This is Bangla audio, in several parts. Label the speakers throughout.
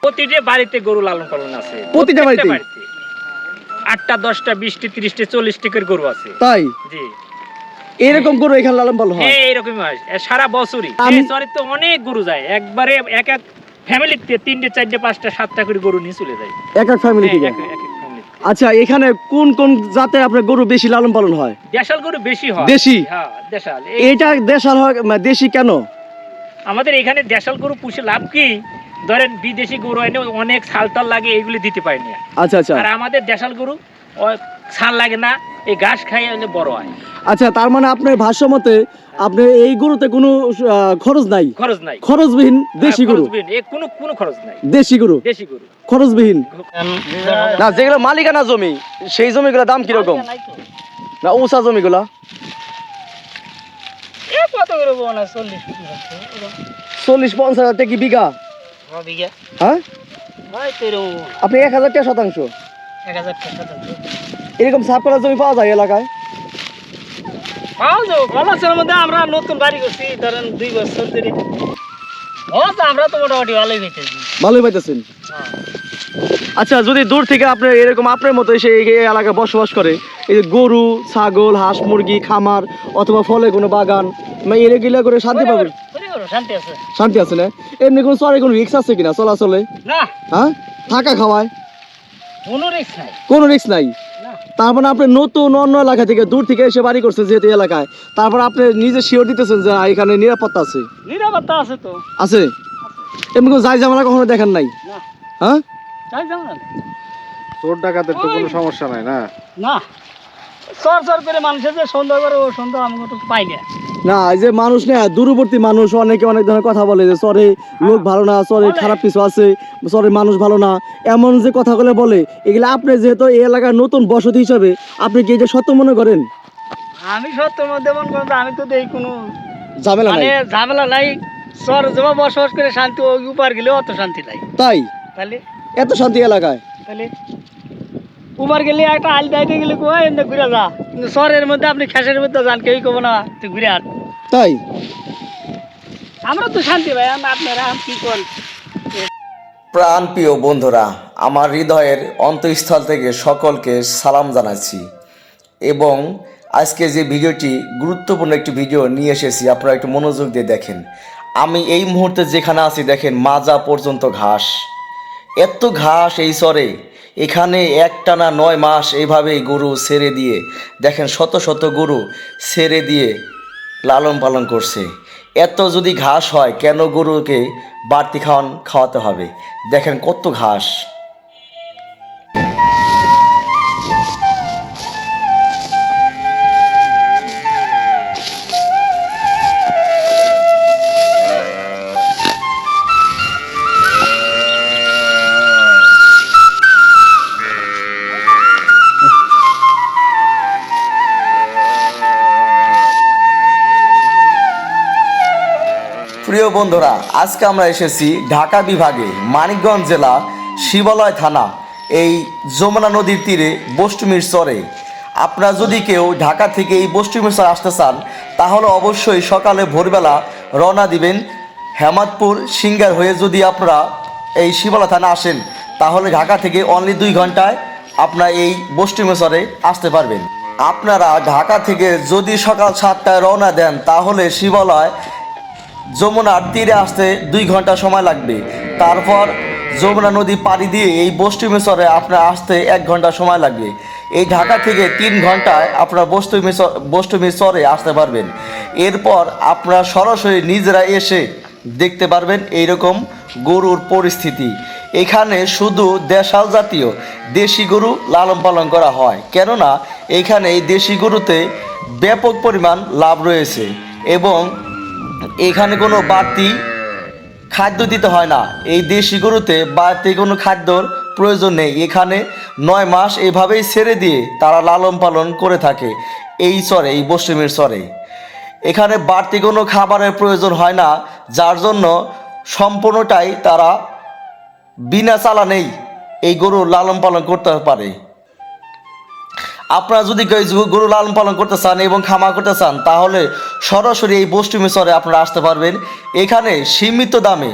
Speaker 1: প্রতিটা বাড়িতে গরু লালন পালন আছে।
Speaker 2: প্রতিটা বাড়িতে?
Speaker 1: আটটা দশটা বিশটি ত্রিশটি চল্লিশটি করে গরু আছে।
Speaker 2: তাই?
Speaker 1: জি।
Speaker 2: এরকম করে এখানে লালন পালন হয়?
Speaker 1: হ্যাঁ হয়। সারা বছরই।
Speaker 2: আমি-
Speaker 1: তো অনেক গরু যায়। একবারে এক এক ফ্যামিলিতে তিনটে চারটে পাঁচটা সাতটা করে গরু নিয়ে চলে যায়।
Speaker 2: এক এক ফ্যামিলি থেকে। আচ্ছা এখানে কোন কোন জাতের আপনার গরু বেশি লালন পালন হয়?
Speaker 1: দেশাল গরু বেশি হয়।
Speaker 2: দেশি?
Speaker 1: হ্যাঁ দেশাল।
Speaker 2: এটা দেশাল হয় মানে দেশি কেন?
Speaker 1: আমাদের এখানে দেশাল গরু পুষে লাভ কি? ধরেন বিদেশি গরু এনে অনেক ছাল টাল লাগে এইগুলি দিতে পারি না।
Speaker 2: আচ্ছা আচ্ছা।
Speaker 1: আর আমাদের দেশাল গরু ছাল লাগে না এই ঘাস খাই বড় হয়।
Speaker 2: আচ্ছা তার মানে আপনার ভাষ্য মতে আপনার এই গরুতে কোনো খরচ নাই?
Speaker 1: খরচ নাই।
Speaker 2: খরচবিহীন দেশি গরু?
Speaker 1: খরচবিহীন। এ কোনো কোনো খরচ নাই।
Speaker 2: দেশি গরু?
Speaker 1: দেশি গরু।
Speaker 2: খরচবিহীন? না যেগুলো মালিকানা জমি সেই জমিগুলোর দাম কীরকম? না উষা জমিগুলা?
Speaker 1: এ কত করে বোনা চল্লিশ
Speaker 2: পঞ্চাশ হাজার টাকা কি বিঘা? হ্যাঁ?
Speaker 1: হয় এরকম
Speaker 2: আপনি এক হাজার টাকা শতাংশ। এরকম সাফ করা জমি পাওয়া যায় এলাকায়?
Speaker 1: পাওয়া যাবে কমার্সের মধ্যে আমরা নতুন বাড়ি করছি ধরেন দুই বছর ধরে। আমরা তো মোটামুটি ভালোই
Speaker 2: পাইতেছেন আচ্ছা যদি দূর থেকে আপনার এরকম আপনার মতো এসে এই এলাকায় বসবাস করে এই যে গরু ছাগল হাঁস মুরগি খামার অথবা ফলে কোনো বাগান মানে এগুলা করে শান্তি পাবেন
Speaker 1: শান্তি আছে।
Speaker 2: শান্তি আছে না এমনি কোনো চরে কোনো রিক্স আছে কিনা চলাচলে?
Speaker 1: না।
Speaker 2: হ্যাঁ? থাকা খাওয়ায়?
Speaker 1: কোনো রিস্ক নাই।
Speaker 2: কোনো রিক্স নাই?
Speaker 1: না।
Speaker 2: তার মানে আপনি নতুন অন্য এলাকা থেকে দূর থেকে এসে বাড়ি করছেন যেহেতু এলাকায়। তারপর আপনি নিজে শিওর দিতেছেন যে না, এখানে নিরাপত্তা আছে?
Speaker 1: নিরাপত্তা আছে তো।
Speaker 2: আছে? এমনি কোনো যাই ঝামেলা কখনো দেখেন নাই?
Speaker 1: না।
Speaker 2: হ্যাঁ?
Speaker 3: চোর ডাকাতের তো কোনো সমস্যা নাই না?
Speaker 1: না। সর সর করে মানুষের যে সুন্দর করে ও সুন্দর আমি তো পাই না।
Speaker 2: না এই যে মানুষ না দূরবর্তী মানুষ অনেকে অনেক ধরনের কথা বলে যে চরে লোক ভালো না চরে খারাপ কিছু আছে চরে মানুষ ভালো না। এমন যে কথাগুলো বলে এগুলো আপনি যেহেতু এই এলাকার নতুন বসতি হিসাবে আপনি কি এটা সত্য মনে করেন?
Speaker 1: আমি সত্যের মধ্যে মন করতে আমি তো দেই কোনো
Speaker 2: ঝামেলা
Speaker 1: মানে
Speaker 2: নাই?
Speaker 1: ঝামেলা নাই। সর জমা বসবাস করে শান্তি ওই উপার গেলেও অত শান্তি নাই।
Speaker 2: তাই?
Speaker 1: তাহলে?
Speaker 2: এত শান্তি এলাকায়?
Speaker 1: তাহলে? উবার গেলে একটা আল দাইতে গেলে কো এমনি ঘুরে যা। কিন্তু শহরের মধ্যে আপনি খেসের মধ্যে যান কেউ কব না তুই ঘুরে আন
Speaker 2: তাই?
Speaker 1: আমরা তো শান্তি ভাই আপনারা আমি কি করেন
Speaker 4: প্রাণপ্রিয় বন্ধুরা আমার হৃদয়ের অন্তঃস্থল থেকে সকলকে সালাম জানাচ্ছি। এবং আজকে যে ভিডিওটি গুরুত্বপূর্ণ একটি ভিডিও নিয়ে এসেছি আপনারা একটু মনোযোগ দিয়ে দেখেন। আমি এই মুহূর্তে যেখানে আছি দেখেন মাজা পর্যন্ত ঘাস। এত ঘাস এই চরে এখানে একটানা নয় মাস এইভাবেই গরু ছেড়ে দিয়ে, দেখেন শত শত গরু ছেড়ে দিয়ে লালন পালন করছে। এত যদি ঘাস হয়, কেন গরুকে বাড়তি খাওয়ান খাওয়াতে হবে? দেখেন কত ঘাস। প্রিয় বন্ধুরা, আজকে আমরা এসেছি ঢাকা বিভাগে মানিকগঞ্জ জেলা শিবালয় থানা, এই যমুনা নদীর তীরে বষ্টমীর চরে। আপনারা যদি কেউ ঢাকা থেকে এই বষ্টমীর চর আসতে চান, তাহলে অবশ্যই সকালে ভোরবেলা রওনা দিবেন হেমাদপুর সিঙ্গার হয়ে যদি আপনারা এই শিবালয় থানা আসেন, তাহলে ঢাকা থেকে অনলি দুই ঘন্টায় আপনারা এই বষ্টমীর চরে আসতে পারবেন। আপনারা ঢাকা থেকে যদি সকাল সাতটায় রওনা দেন, তাহলে শিবালয় যমুনার তীরে আসতে দুই ঘণ্টা সময় লাগবে। তারপর যমুনা নদী পাড়ি দিয়ে এই বষ্টমীচরে আপনার আসতে এক ঘণ্টা সময় লাগবে। এই ঢাকা থেকে তিন ঘন্টায় আপনার বষ্টমী চরে আসতে পারবেন। এরপর আপনারা সরাসরি নিজেরা এসে দেখতে পারবেন এইরকম গরুর পরিস্থিতি। এখানে শুধু দেশাল জাতীয় দেশি গরু লালন পালন করা হয়। কেননা, এখানে এই দেশি গরুতে ব্যাপক পরিমাণ লাভ রয়েছে এবং এখানে কোনো বাড়তি খাদ্য দিতে হয় না। এই দেশি গরুতে বাড়তি কোনো খাদ্যর প্রয়োজন নেই। এখানে নয় মাস এভাবেই ছেড়ে দিয়ে তারা লালন পালন করে থাকে এই চরে, এই পশ্চিমের চরে। এখানে বাড়তি কোনো খাবারের প্রয়োজন হয় না, যার জন্য সম্পূর্ণটাই তারা বিনা চালানেই এই গরু লালন পালন করতে পারে। আপনারা যদি গরু- লালন পালন করতে চান এবং খামার করতে চান, তাহলে সরাসরি এই বষ্টমী চরে আপনারা আসতে পারবেন। এখানে সীমিত দামে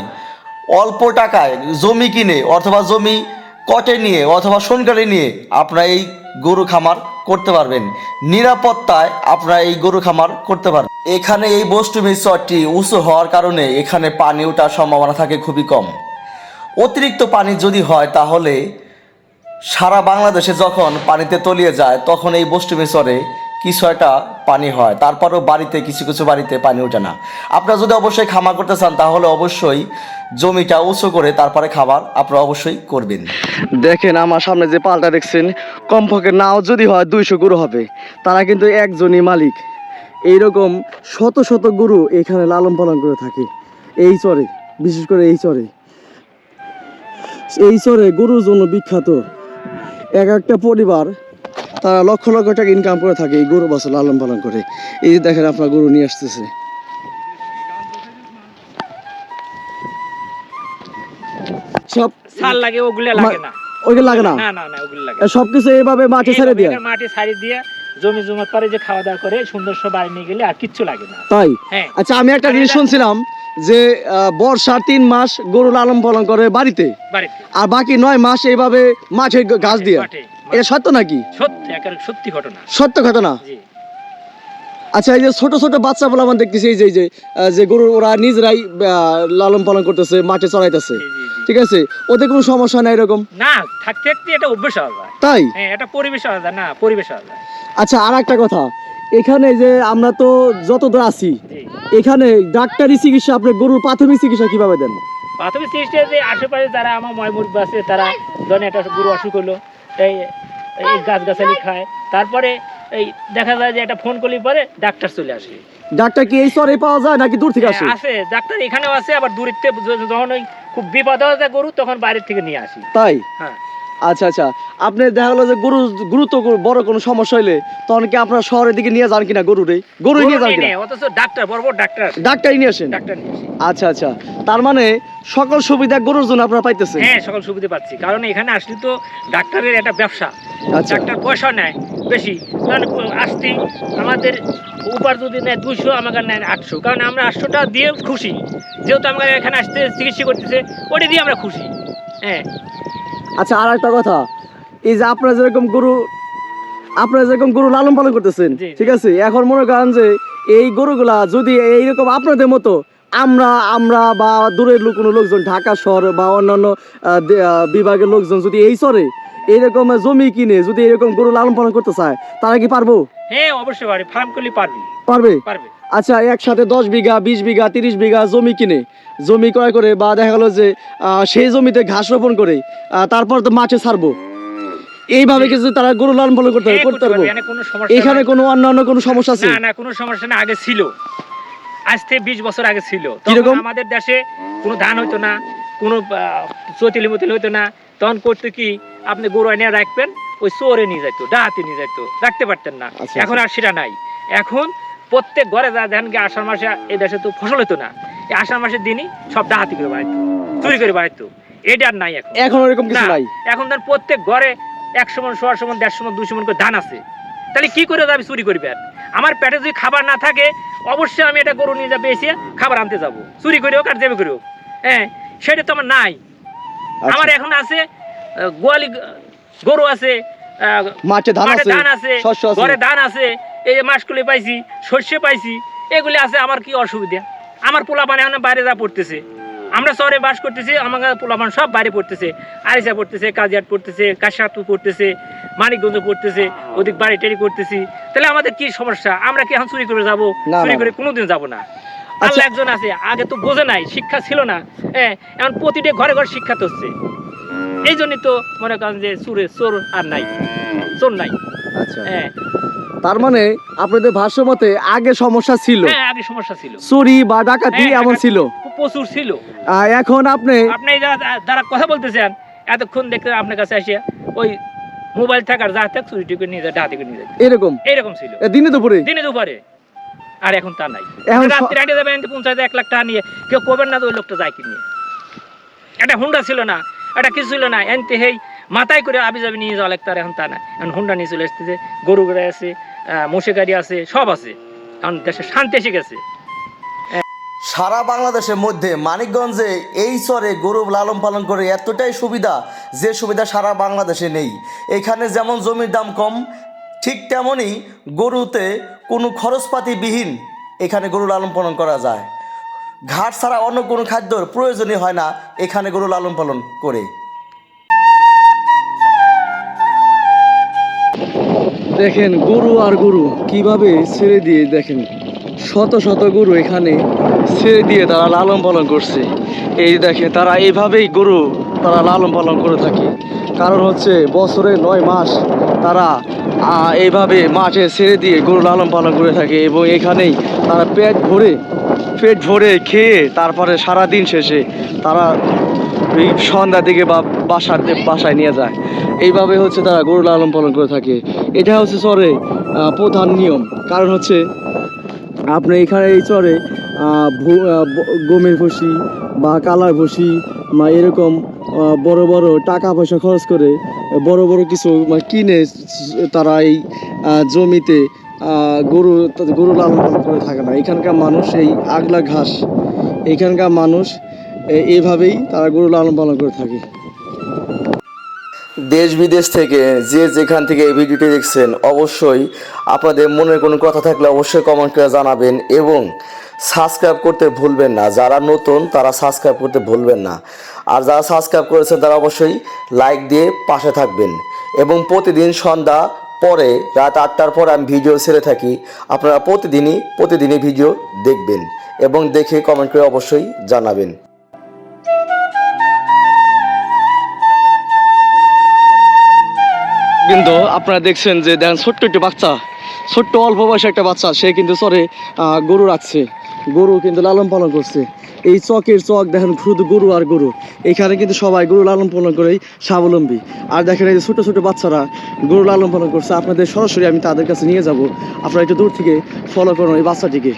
Speaker 5: অল্প টাকায় জমি কিনে অথবা জমি কটে নিয়ে অথবা সনকারে নিয়ে আপনারা এই গরু খামার করতে পারবেন। নিরাপত্তায় আপনারা এই গরু খামার করতে পারবেন। এখানে এই বস্তুমি চরটি উঁচু হওয়ার কারণে এখানে পানি ওঠার সম্ভাবনা থাকে খুবই কম। অতিরিক্ত পানি যদি হয়, তাহলে সারা বাংলাদেশে যখন পানিতে তলিয়ে যায়, তখন এই বস্তুমি চরে কিছু একটা পানি হয়। তারপরেও বাড়িতে, কিছু কিছু বাড়িতে পানি ওঠে না। আপনারা যদি অবশ্যই খামার করতে চান, তাহলে অবশ্যই জমিটা উঁচু করে তারপরে খাবার আপনারা অবশ্যই করবেন।
Speaker 4: দেখেন, আমার সামনে যে পালটা দেখছেন, কমপক্ষে নাও যদি হয় দুইশো গরু হবে। তারা কিন্তু একজনই মালিক। এইরকম শত শত গরু এখানে লালন পালন করে থাকে। এই চরে, বিশেষ করে এই চরে। এই চরে গরুর জন্য বিখ্যাত। এক একটা পরিবার তারা লক্ষ লক্ষ টাকা ইনকাম করে থাকে এই গরু বাছুর লালন পালন করে। এই যে দেখেন আপনার গরু নিয়ে আসতেছে। সব
Speaker 2: সার লাগে ওগুলো লাগে না।
Speaker 4: ওগুলো লাগে না?
Speaker 2: না না ওগুলো লাগে
Speaker 4: সবকিছু এইভাবে মাটি ছেড়ে দিয়ে।
Speaker 2: মাটি দিয়ে। জমি জমা করে যে খাওয়া দাওয়া করে সুন্দর সব বাড়ি নিয়ে গেলে আর কিচ্ছু লাগে না।
Speaker 4: তাই?
Speaker 2: হ্যাঁ।
Speaker 4: আচ্ছা আমি একটা জিনিস শুনছিলাম যে বর্ষার তিন মাস গরু লালন পালন করে বাড়িতে। আর বাকি নয় মাস এইভাবে মাঠে গ- ঘাস দিয়ে। এটা সত্য নাকি?
Speaker 2: সত্যি একেবারে সত্যি ঘটনা।
Speaker 4: সত্য ঘটনা?
Speaker 2: জি।
Speaker 4: আচ্ছা এই যে ছোট ছোট বাচ্চা বলে আমার দেখতেছি এই যে যে যে গরু ওরা নিজেরাই লালন পালন করতেছে মাঠে চড়াইতেছে। ঠিক আছে? ওদের কোনো সমস্যা নাই এরকম?
Speaker 2: না থাকতে থাকতে এটা অভ্যেস হওয়া যায়।
Speaker 4: তাই?
Speaker 2: হ্যাঁ এটা পরিবেশ হওয়া যায়। না পরিবেশ হওয়া যায়।
Speaker 4: আচ্ছা আর একটা কথা। এখানে যে আমরা তো যতদূর আছি এখানে ডাক্তারি চিকিৎসা আপনি গরুর প্রাথমিক চিকিৎসা কীভাবে দেন?
Speaker 2: প্রাথমিক চিকিৎসা যে আশেপাশে যারা আমার ময়মুর আছে তারা ধরেন একটা গরু অসুখ হলো এই এই গাছ গাছালি খায় তারপরে এই দেখা যায় যে একটা ফোন করলে পরে ডাক্তার চলে আসে।
Speaker 4: ডাক্তার কি এই স্তরে পাওয়া যায় নাকি দূর থেকে আসে?
Speaker 2: হ্যাঁ, আছে ডাক্তার এখানেও আছে আবার দূরিত্বে যখন ওই খুব বিপদ হয়ে যায় গরু তখন বাইরের থেকে নিয়ে আসি।
Speaker 4: তাই?
Speaker 2: হ্যাঁ।
Speaker 4: আচ্ছা আচ্ছা। আপনি দেখা গেলো যে গরু গুরুত্ব বড় কোনো সমস্যা হইলে তখন কি আপনার শহরের দিকে নিয়ে যান কিনা গরুরে গরু নিয়ে যান কিনা?
Speaker 2: অথচ ডাক্তার বড় বড় ডাক্তার।
Speaker 4: ডাক্তারই নিয়ে আসেন?
Speaker 2: ডাক্তার।
Speaker 4: আচ্ছা আচ্ছা। তার মানে সকল সুবিধা গরুর জন্য আপনারা পাইতেছেন?
Speaker 2: হ্যাঁ সকল সুবিধা পাচ্ছি। কারণ এখানে আসলে তো ডাক্তারের একটা ব্যবসা।
Speaker 4: আচ্ছা।
Speaker 2: ডাক্তার পয়সা নেয় বেশি। কারণ আসতে আমাদের উপার যদি নেয় দুশো আমাকে নেয় আটশো। কারণ আমরা আটশোটা দিয়ে খুশি। যেহেতু আমাকে এখানে আসতে চিকিৎসা করতেছে ওটা দিয়ে আমরা খুশি। হ্যাঁ।
Speaker 4: আচ্ছা আর একটা কথা। এই যে আপনারা যেরকম গরু আপনারা যেরকম গরু লালন পালন করতেছেন। ঠিক আছে? এখন মনে করেন যে এই গরুগুলা যদি এইরকম আপনাদের মতো আমরা আমরা বা দূরের লোক কোনো লোকজন ঢাকা শহর বা অন্যান্য বিভাগের লোকজন যদি এই চরে এইরকম জমি কিনে যদি এরকম গরু লালন পালন করতে চায় তারা কি পারব?
Speaker 2: হ্যাঁ অবশ্যই পারি ফার্ম করলে পারবি।
Speaker 4: পারবে?
Speaker 2: পারবে।
Speaker 4: আচ্ছা একসাথে দশ বিঘা বিশ বিঘা তিরিশ বিঘা জমি কিনে জমি ক্রয় করে বা দেখা গেলো যে সেই জমিতে ঘাস রোপণ করে তারপর তো মাঠে ছাড়বো। এইভাবে কিছু তারা গরু লালন পালন করতে
Speaker 2: হ্যাঁ,
Speaker 4: করতে পারব?
Speaker 2: এখানে কোনো
Speaker 4: অন্যান্য কোনো সমস্যা আছে?
Speaker 2: না না কোনো সমস্যা না আগে ছিল। আজ থেকে বিশ বছর আগে ছিল। তখন? আমাদের দেশে কোনো ধান হইতো না কোনো চতিলি মতিলি হইতো না। তখন করতে কি আপনি গরু এনে রাখবেন ওই চোরে নিয়ে যাইতো ডাহাতে নিয়ে যাইতো রাখতে পারতেন না।
Speaker 4: আচ্ছা,
Speaker 2: এখন আর সেটা নাই। এখন প্রত্যেক ঘরে যা ধান কি আষাঢ় মাসে এই দেশে তো ফসল হতো না। এই আষাঢ় মাসের দিনই সব ডাহাতি করে বাড়াইতো চুরি করে বাড়াইতো। এটা আর নাই এখন।
Speaker 4: এখন ওরকম কিছু নাই।
Speaker 2: এখন ধর প্রত্যেক ঘরে একশো মন সোয়াশো মন দেড়শো মন দুশো মন করে ধান আছে। তাহলে কি করে যাবে চুরি করবে আর? আমার পেটে যদি খাবার না থাকে অবশ্যই আমি এটা গরু নিয়ে যাবে এসে খাবার আনতে যাব। চুরি করে হোক আর যাবে করে হোক। হ্যাঁ সেটা তো আমার নাই।
Speaker 4: আচ্ছা,
Speaker 2: আমার এখন আছে গোয়ালি গরু আছে
Speaker 4: মাঠে ধান আছে।
Speaker 2: ঘরে ধান আছে এই মাসকলি পাইছি সর্ষে পাইছি এগুলি আছে আমার কি অসুবিধা? আমার পোলাপান এখন বাইরে যা পড়তেছে। আমরা শহরে বাস করতেছি আমার পোলাপান সব বাইরে পড়তেছে। আরিসা পড়তেছে কাজিয়াট পড়তেছে কাশাতু পড়তেছে মানিকগঞ্জ পড়তেছে ওদিক বাড়ি টাড়ি করতেছি। তাহলে আমাদের কি সমস্যা? আমরা কি এখন চুরি করে যাব? চুরি করে কোনোদিন যাব না।
Speaker 4: আচ্ছা।
Speaker 2: আল্লাহ একজন আছে আগে তো বোঝে নাই শিক্ষা ছিল না। হ্যাঁ এখন প্রতিটা ঘরে ঘরে শিক্ষা তো হচ্ছে। এই জন্যই তো মনে করেন যে চুরে চোর আর নাই। চোর নাই। হ্যাঁ
Speaker 4: তার মানে আপনাদের ভাষ্য মতে আগে সমস্যা ছিল।
Speaker 2: হ্যাঁ আগে সমস্যা ছিল।
Speaker 4: চুরি বা ডাকাতি
Speaker 2: হ্যাঁ,
Speaker 4: এমন
Speaker 2: ডাকাতি
Speaker 4: ছিল।
Speaker 2: প্রচুর ছিল।
Speaker 4: আহ, এখন আপনি
Speaker 2: আপনি এই যারা যারা কথা বলতেছেন এতক্ষণ দেখতে আপনার কাছে আসিয়া ওই মোবাইল থাকার যা থাক চুরি টুরি নিয়ে যায় ডাহাতি করে নিয়ে যায়।
Speaker 4: এরকম?
Speaker 2: এইরকম ছিল।
Speaker 4: এ, দিনে দুপুরে?
Speaker 2: দিনে দুপুরে। আর এখন তা নাই।
Speaker 4: এখন স-
Speaker 2: রাত্রি হাঁটে যাবেন পঞ্চায়েত এক লাখ টাকা নিয়ে। কেউ কবেন না তো ওই লোকটা যায় কি নিয়ে একটা হুন্ডা ছিল না। একটা কিছু ছিল না। এনতে হেই মাথায় করে আবি যাবি নিয়ে যাওয়া লাগতো আর এখন তা না। এখন হুন্ডা নিয়ে চলে এসতেছে গরু গাড়ি আছে মোষে গাড়ি আছে, সব আছে। এখন দেশে শান্তি এসে গেছে।
Speaker 6: সারা বাংলাদেশের মধ্যে মানিকগঞ্জে এই চরে গরু লালন পালন করে এতটাই সুবিধা যে সুবিধা সারা বাংলাদেশে নেই। এখানে যেমন জমির দাম কম, ঠিক তেমনই গরুতে কোনো খরচপাতিবিহীন এখানে গরু লালন পালন করা যায়। ঘাট ছাড়া অন্য কোনো খাদ্যর প্রয়োজনই হয় না এখানে গরু লালন পালন করে।
Speaker 4: দেখেন গরু আর গরু কীভাবে ছেড়ে দিয়ে দেখেন, শত শত গরু এখানে ছেড়ে দিয়ে তারা লালন পালন করছে। এই দেখেন, তারা এইভাবেই গরু তারা লালন পালন করে থাকে। কারণ হচ্ছে বছরে নয় মাস তারা এইভাবে মাঠে ছেড়ে দিয়ে গরু লালন পালন করে থাকে এবং এখানেই তারা পেট ভরে পেট ভরে খেয়ে তারপরে সারা দিন শেষে তারা এই সন্ধ্যা দিকে বা বাসার বাসায় নিয়ে যায়। এইভাবে হচ্ছে তারা গরু লালন পালন করে থাকে। এটা হচ্ছে চরে প্রধান নিয়ম। কারণ হচ্ছে আপনি এখানে এই চরে গমের ভুসি বা কালার ভুসি বা এরকম বড় বড় টাকা পয়সা খরচ করে বড় বড় কিছু মানে কিনে তারা এই জমিতে গরু গরু লালন পালন করে থাকে না। এখানকার মানুষ এই আগলা ঘাস। এখানকার মানুষ এইভাবেই তারা গরু লালন পালন করে থাকে।
Speaker 6: দেশ বিদেশ থেকে যে যেখান থেকে এই ভিডিওটি দেখছেন, অবশ্যই আপনাদের মনের কোনো কথা থাকলে অবশ্যই কমেন্ট করে জানাবেন এবং সাবস্ক্রাইব করতে ভুলবেন না। যারা নতুন, তারা সাবস্ক্রাইব করতে ভুলবেন না। আর যারা সাবস্ক্রাইব করেছেন, তারা অবশ্যই লাইক দিয়ে পাশে থাকবেন। এবং প্রতিদিন সন্ধ্যা পরে, রাত আটটার পর আমি ভিডিও ছেড়ে থাকি। আপনারা প্রতিদিনই প্রতিদিনই ভিডিও দেখবেন এবং দেখে কমেন্ট করে অবশ্যই জানাবেন।
Speaker 4: কিন্তু আপনারা দেখছেন যে দেখেন ছোট্ট একটি বাচ্চা, ছোট্ট অল্প বয়সে একটা বাচ্চা, সে কিন্তু চরে গরু রাখছে। গরু কিন্তু লালন পালন করছে। এই চকের চক দেখেন শুধু গরু আর গরু। এখানে কিন্তু সবাই গরু লালন পালন করেই স্বাবলম্বী। আর দেখেন এই যে ছোট ছোট বাচ্চারা গরু লালন পালন করছে, আপনাদের সরাসরি আমি তাদের কাছে নিয়ে যাব। আপনারা একটু দূর থেকে ফলো করুন এই বাচ্চাটিকে।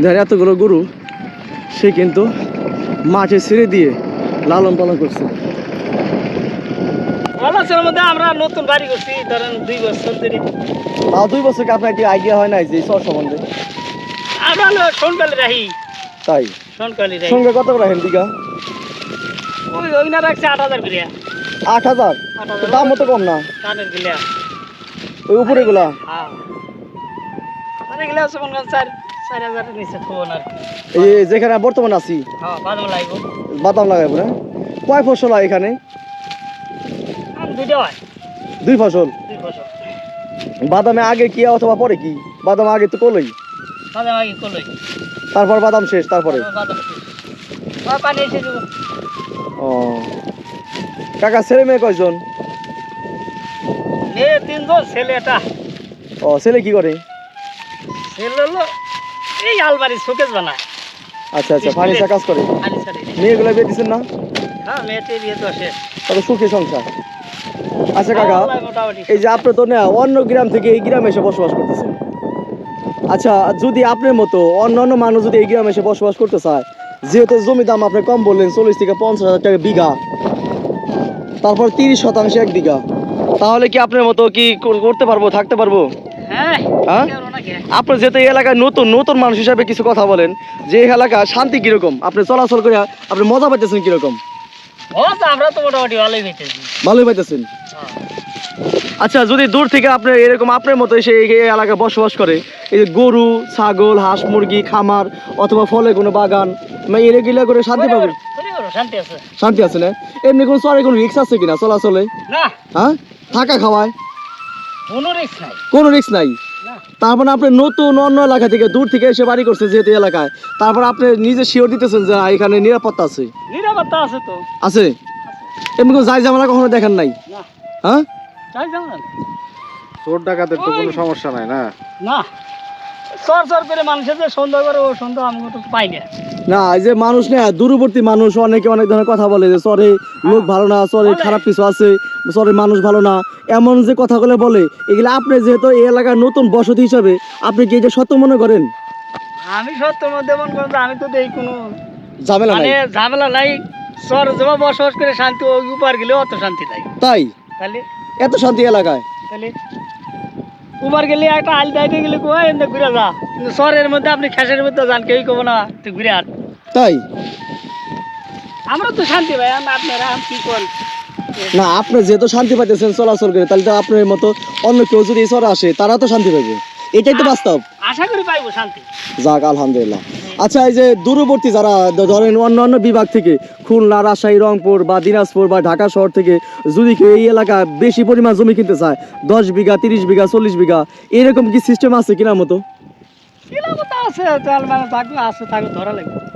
Speaker 4: দেখেন এতগুলো গরু, সে কিন্তু মাঠে ছেড়ে দিয়ে লালন পালন করছে।
Speaker 1: বছরের মধ্যে আমরা নতুন বাড়ি করছি ধরেন দুই বছর ধরে।
Speaker 4: তাও দুই বছরকে আপনার একটি আইডিয়া হয় নাই যে চর সম্বন্ধে
Speaker 1: আমরা হলো সোনকালে রাহি।
Speaker 4: তাই?
Speaker 1: সোনকালে রাহি।
Speaker 4: সঙ্গে কত রাখেন দিঘা?
Speaker 1: ওই ওই না রাখছে আট হাজার করে।
Speaker 4: আট হাজার? দাম মতো কম না।
Speaker 1: কানের গিলা।
Speaker 4: ওই উপরে গুলা?
Speaker 1: হ্যাঁ। মানে গিলা আছে মনে করেন চার চার হাজারের নিচে খবর আর
Speaker 4: এই যেখানে বর্তমানে আছি?
Speaker 1: হ্যাঁ বাদাম লাগবো।
Speaker 4: বাদাম লাগাইবো না? কয় ফসল হয় এখানে?
Speaker 1: দুইটা হয়।
Speaker 4: দুই ফসল?
Speaker 1: দুই বছর
Speaker 4: বাদামে আগে কি অথবা পরে কি? বাদাম আগে তো কলই।
Speaker 1: বাদাম আগে
Speaker 4: তারপর বাদাম শেষ তারপরে?
Speaker 1: পানি এসে
Speaker 4: ও। কাকা ছেলে মেয়ে কয়জন?
Speaker 1: মেয়ে তিনজন ছেলেটা
Speaker 4: ও ছেলে কি করে?
Speaker 1: ছেলে হলো এই আলমারি শোকেস বানায়।
Speaker 4: আচ্ছা আচ্ছা ফার্নিচার কাজ করে। মেয়েগুলো বিয়ে দিচ্ছেন না?
Speaker 1: হ্যাঁ মেয়েটি বিয়ে তো আসে
Speaker 4: তত সুখী সংসার। আচ্ছা কাকা এই যে আপনি তো না অন্য গ্রাম থেকে এই গ্রামে এসে বসবাস করতেছেন। আচ্ছা যদি আপনার মতো অন্য অন্য মানুষ যদি এই গ্রামে এসে বসবাস করতে চায় যেহেতু জমি দাম আপনি কম বললেন চল্লিশ থেকে পঞ্চাশ হাজার টাকা বিঘা তারপর তিরিশ শতাংশ এক বিঘা তাহলে কি আপনার মতো কি করতে পারব থাকতে পারব?
Speaker 1: হ্যাঁ
Speaker 4: হ্যাঁ? আপনি যেহেতু এই এলাকায় নতুন নতুন মানুষ হিসাবে কিছু কথা বলেন যে এই এলাকা শান্তি কীরকম? আপনি চলাচল করে আপনি মজা পাইতেছেন কীরকম?
Speaker 1: আমরা তো মোটামুটি ভালোই
Speaker 4: পাইতেছেন। আচ্ছা যদি দূর থেকে আপনি এরকম আপনার মতো এসে এই এলাকায় বসবাস করে এই যে গরু ছাগল হাঁস মুরগি খামার অথবা ফলে কোনো বাগান মানে এগুলা করে শান্তি পাবেন?
Speaker 1: শান্তি আছে।
Speaker 4: না? এমনি কোনো চরে কোনো রিক্স আছে কিনা চলাচলে? হ্যাঁ? থাকা খাওয়ায়?
Speaker 1: কোনো রিস্ক নাই।
Speaker 4: কোনো রিক্স নাই? তারপর আপনি নতুন অন্য এলাকা থেকে দূর থেকে এসে বাড়ি করছে যেহেতু এলাকায়। তারপর আপনি নিজে শিওর দিতেছেন যে এখানে নিরাপত্তা আছে।
Speaker 1: নিরাপত্তা আছে তো।
Speaker 4: আছে? এমনি কোনো যাই জামানা কখনো দেখেন নাই? হ্যাঁ?
Speaker 1: যাই
Speaker 3: চোর ডাকাতের তো কোনো সমস্যা নাই না?
Speaker 1: না। সর সর করে মানুষের যে সন্দেহ করে ও সন্দেহ আমি তো পাই না।
Speaker 4: না এই যে মানুষ না দূরবর্তী মানুষ অনেকে অনেক ধরনের কথা বলে যে চরে লোক ভালো না চরে খারাপ কিছু আছে চরে মানুষ ভালো না। এমন যে কথাগুলো বলে এগুলো আপনি যেহেতু এই এলাকার নতুন বসতি হিসাবে আপনি কি এটা সত্য মনে করেন?
Speaker 1: আমি সত্য মধ্যে মন করেন আমি তো দেই কোনো
Speaker 4: ঝামেলা
Speaker 1: মানে
Speaker 4: নাই।
Speaker 1: ঝামেলা নাই। সর জমা বসবাস করে শান্তি ওই উপার গেলে অত শান্তি নাই।
Speaker 4: তাই?
Speaker 1: তাহলে?
Speaker 4: এত শান্তি এলাকায়?
Speaker 1: তাহলে? উবার গেলে একটা আল দাইতে গেলে কো এমনি ঘুরে যা। কিন্তু শহরের মধ্যে আপনি খেসের মধ্যে যান কেউই কব না তুই ঘুরে আট
Speaker 4: তাই?
Speaker 1: আমরা তো শান্তি ভাই আমরা আপনারা কি করেন
Speaker 4: না আপনি যেহেতু শান্তি পাইতেছেন চলাচল করে তাহলে তো আপনার মতো অন্য কেউ যদি এই শহরে আসে তারা তো শান্তি পাইবে। এটাই তো বাস্তব।
Speaker 1: আশা করি পাইবো শান্তি।
Speaker 4: যাক আলহামদুলিল্লাহ। আচ্ছা এই যে দূরবর্তী যারা ধরেন অন্য অন্য বিভাগ থেকে খুলনা রাজশাহী রংপুর বা দিনাজপুর বা ঢাকা শহর থেকে যদি কেউ এই এলাকা বেশি পরিমাণ জমি কিনতে চায় দশ বিঘা তিরিশ বিঘা চল্লিশ বিঘা এরকম কি সিস্টেম আছে কিনা মতো?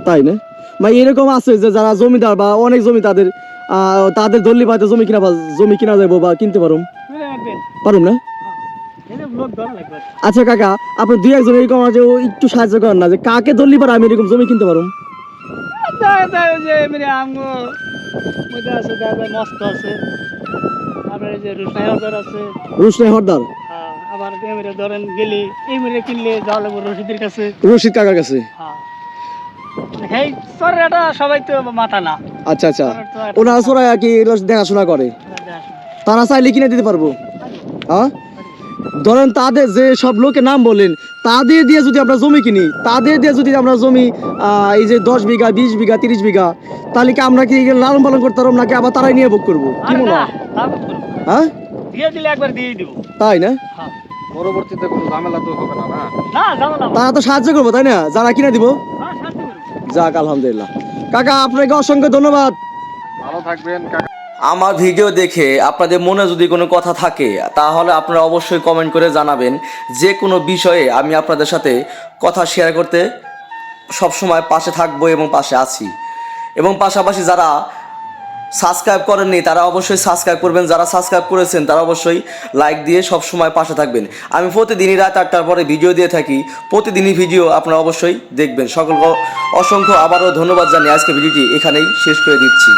Speaker 4: তাই না? মানে এরকম আছে যে যারা জমিদার বা অনেক জমি তাদের তাদের দল্লি পাতে জমি কিনা জমি কিনা যাব বা কিনতে পারুম? পারুম না? আচ্ছা কাকা আপনি দুই একজন এরকম আছে ও একটু সাহায্য করেন না যে কাকে দল্লি পারে আমি এরকম জমি কিনতে পারুম। রুশনাই হরদার
Speaker 1: হ্যাঁ, আবার ধরেন গেলি। এই মেরে কিনলে যাওয়া লাগবে রশিদের কাছে।
Speaker 4: রশিদ কাকার কাছে?
Speaker 1: হ্যাঁ। এই সবাই তো মাথা না।
Speaker 4: আচ্ছা আচ্ছা।
Speaker 1: সরের তো
Speaker 4: ওনারা সরাই আর কি এগুলো দেখাশোনা করে। তারা চাইলে কিনে দিতে পারব। হ্যাঁ? ধরেন তাদের যে সব লোকের নাম বললেন তাদের দিয়ে যদি আমরা জমি কিনি তাদের দিয়ে যদি আমরা জমি আহ, এই যে দশ বিঘা বিশ বিঘা তিরিশ বিঘা তাহলে কি আমরা কি লালন পালন করতে পারব নাকি আবার তারাই নিয়ে ভোগ করব? কি মনে হয়। হ্যাঁ? তাই না?
Speaker 1: হ্যাঁ।
Speaker 3: পরবর্তীতে কোনো ঝামেলা তো হবে না
Speaker 4: তারা তো সাহায্য করব তাই না? যারা কিনে দিব?
Speaker 1: হ্যাঁ।
Speaker 4: যাক আলহামদুলিল্লাহ। কাকা আপনাকে অসংখ্য ধন্যবাদ।
Speaker 3: ভালো থাকবেন কাকা।
Speaker 7: আমার ভিডিও দেখে আপনাদের মনে যদি কোনো কথা থাকে, তাহলে আপনারা অবশ্যই কমেন্ট করে জানাবেন। যে কোনো বিষয়ে আমি আপনাদের সাথে কথা শেয়ার করতে সবসময় পাশে থাকব এবং পাশে আছি। এবং পাশাপাশি যারা সাবস্ক্রাইব করেননি, তারা অবশ্যই সাবস্ক্রাইব করবেন। যারা সাবস্ক্রাইব করেছেন, তারা অবশ্যই লাইক দিয়ে সব সময় পাশে থাকবেন। আমি প্রতিদিনই রাত আটটার পরে ভিডিও দিয়ে থাকি। প্রতিদিনই ভিডিও আপনারা অবশ্যই দেখবেন। সকল অসংখ্য আবারও ধন্যবাদ জানিয়ে আজকে ভিডিওটি এখানেই শেষ করে দিচ্ছি।